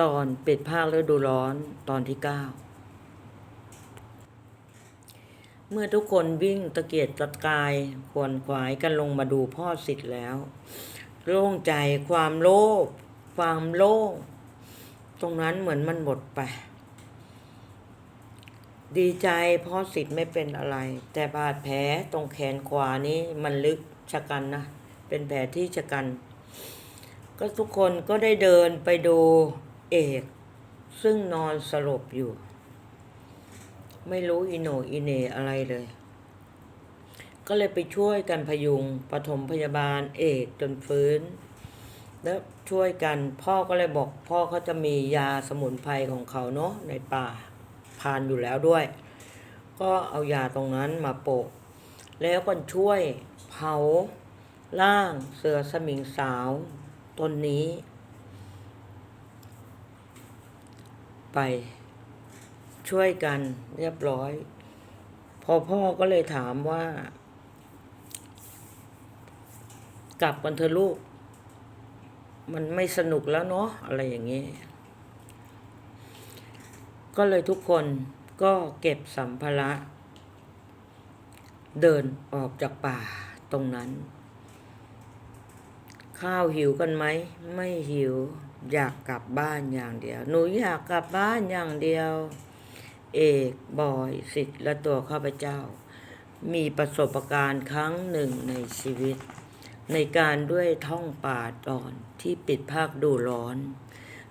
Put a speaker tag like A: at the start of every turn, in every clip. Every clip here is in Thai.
A: ตอนเปิดภาคฤดูร้อนตอนที่เก้าเมื่อทุกคนวิ่งตะเกียกตะกายขวนขวายกันลงมาดูพ่อสิทธิ์แล้ว โล่งใจความโลภความโล่ง ตรงนั้นเหมือนมันหมดไป ดีใจพ่อสิทธิ์ไม่เป็นอะไร แต่บาดแผลตรงแขนขวานี้มันลึกชะกันนะ เป็นแผลที่ชะกัน ก็ทุกคนก็ได้เดินไปดู เอก ซึ่งนอนสลบอยู่ ไม่รู้อิโนอิเนอะไรเลย ก็เลยไปช่วยกันพยุงปฐมพยาบาลเอกจนฟื้น แล้วช่วยกันพ่อก็เลยบอกพ่อเขาจะมียาสมุนไพรของเขาเนาะในป่าพานอยู่แล้วด้วย ก็เอายาตรงนั้นมาโปะ แล้วก็ช่วยเผาร่างเสือสมิงสาวตนนี้ ไป ช่วยกันเรียบร้อย พอพ่อก็เลยถามว่า กลับกันเถอะลูก มันไม่สนุกแล้วเนาะอะไรอย่างนี้ ก็เลยทุกคนก็เก็บสัมภาระ เดินออกจากป่าตรงนั้น ข้าวหิวกันไหม ไม่หิว อยากกลับบ้านอย่างเดียว หนูอยากกลับบ้านอย่างเดียว เอกบอยสิทธิ์และตัวข้าพเจ้า มีประสบการณ์ครั้งหนึ่งในชีวิต ในการด้วยท่องป่าตอนที่ปิดภาคดูร้อน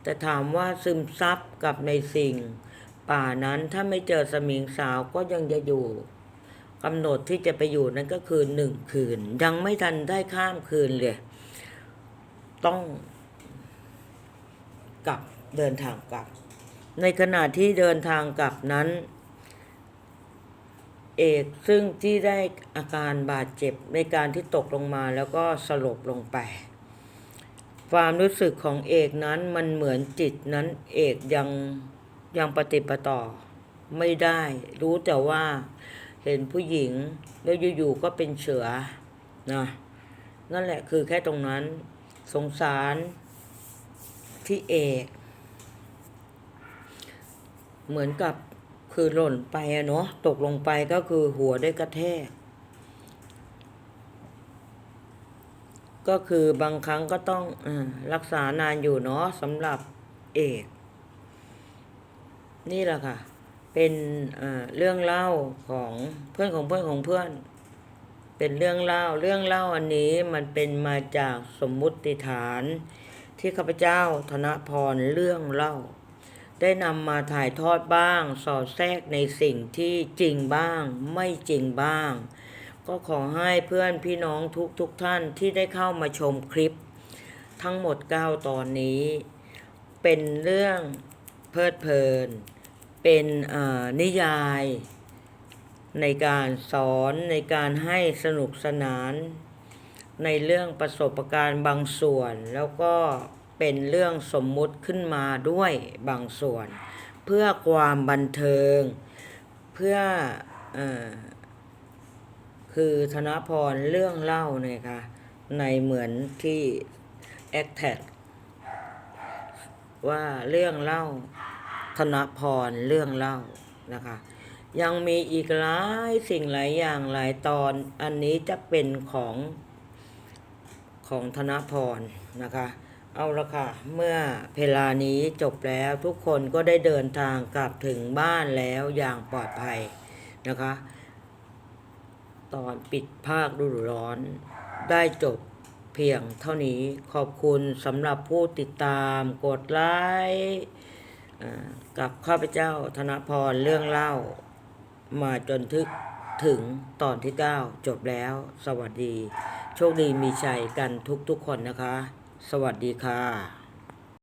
A: แต่ถามว่าซึมซับกับในสิ่ง ป่านั้นถ้าไม่เจอสมิงสาวก็ยังจะอยู่กำหนดที่จะไปอยู่นั้นก็คือหนึ่งคืน ยังไม่ทันได้ข้ามคืนเลย ต้องกลับเดินทางกลับ ในขณะที่เดินทางกลับนั้น เอกซึ่งที่ได้อาการบาดเจ็บในการที่ตกลงมาแล้วก็สลบลงไป ความรู้สึกของเอกนั้นมันเหมือนจิตนั้นเอกยังยังปฏิปต่อไม่ได้รู้แต่ว่าเห็นผู้หญิงแล้วอยู่ๆก็เป็นเสือนะนั่นแหละคือแค่ตรงนั้น สงสารที่เอก เหมือนกับคือหล่นไปอะเนาะตกลงไปก็คือหัวได้กระแทก ก็คือบางครั้งก็ต้องอารักษานานอยู่เนาะสำหรับเอก นี่แหละค่ะ เป็นอ่าเรื่องเล่าของเพื่อนของเพื่อนของเพื่อน เป็นเรื่องเล่า เรื่องเล่าอันนี้มันเป็นมาจากสมมุติฐาน ที่ข้าพเจ้าธนพรเรื่องเล่า ได้นำมาถ่ายทอดบ้าง สอดแทรกในสิ่งที่จริงบ้าง ไม่จริงบ้าง ก็ขอให้เพื่อนพี่น้องทุกทุกท่านที่ได้เข้ามาชมคลิป ทั้งหมด 9 ตอนนี้ เป็นเรื่องเพลิดเพลิน เป็นนิยาย ในการสอนในการให้สนุกสนาน ในเรื่องประสบการณ์บางส่วน แล้วก็เป็นเรื่องสมมุติขึ้นมาด้วยบางส่วน เพื่อความบันเทิง เพื่อออคือธนพรเรื่องเล่าเนี่ยค่ะในเหมือนที่แอคแท็ว่าเรื่องเล่าธนพรเรื่องเล่านะคะ ยังมีอีกหลายสิ่งหลายอย่างหลายตอนอันนี้จะเป็นของของธนพรนะคะ เอาละค่ะ เมื่อเพลานี้จบแล้วทุกคนก็ได้เดินทางกลับถึงบ้านแล้วอย่างปลอดภัยนะคะ ตอนปิดภาคฤดูร้อนได้จบเพียงเท่านี้ขอบคุณสำหรับผู้ติดตามกดไลค์กับข้าพเจ้าธนพรเรื่องเล่า มาจนทึกถึงตอนที่ 9 จบแล้ว สวัสดี โชคดีมีชัยกันทุกๆคนนะคะ สวัสดีค่ะ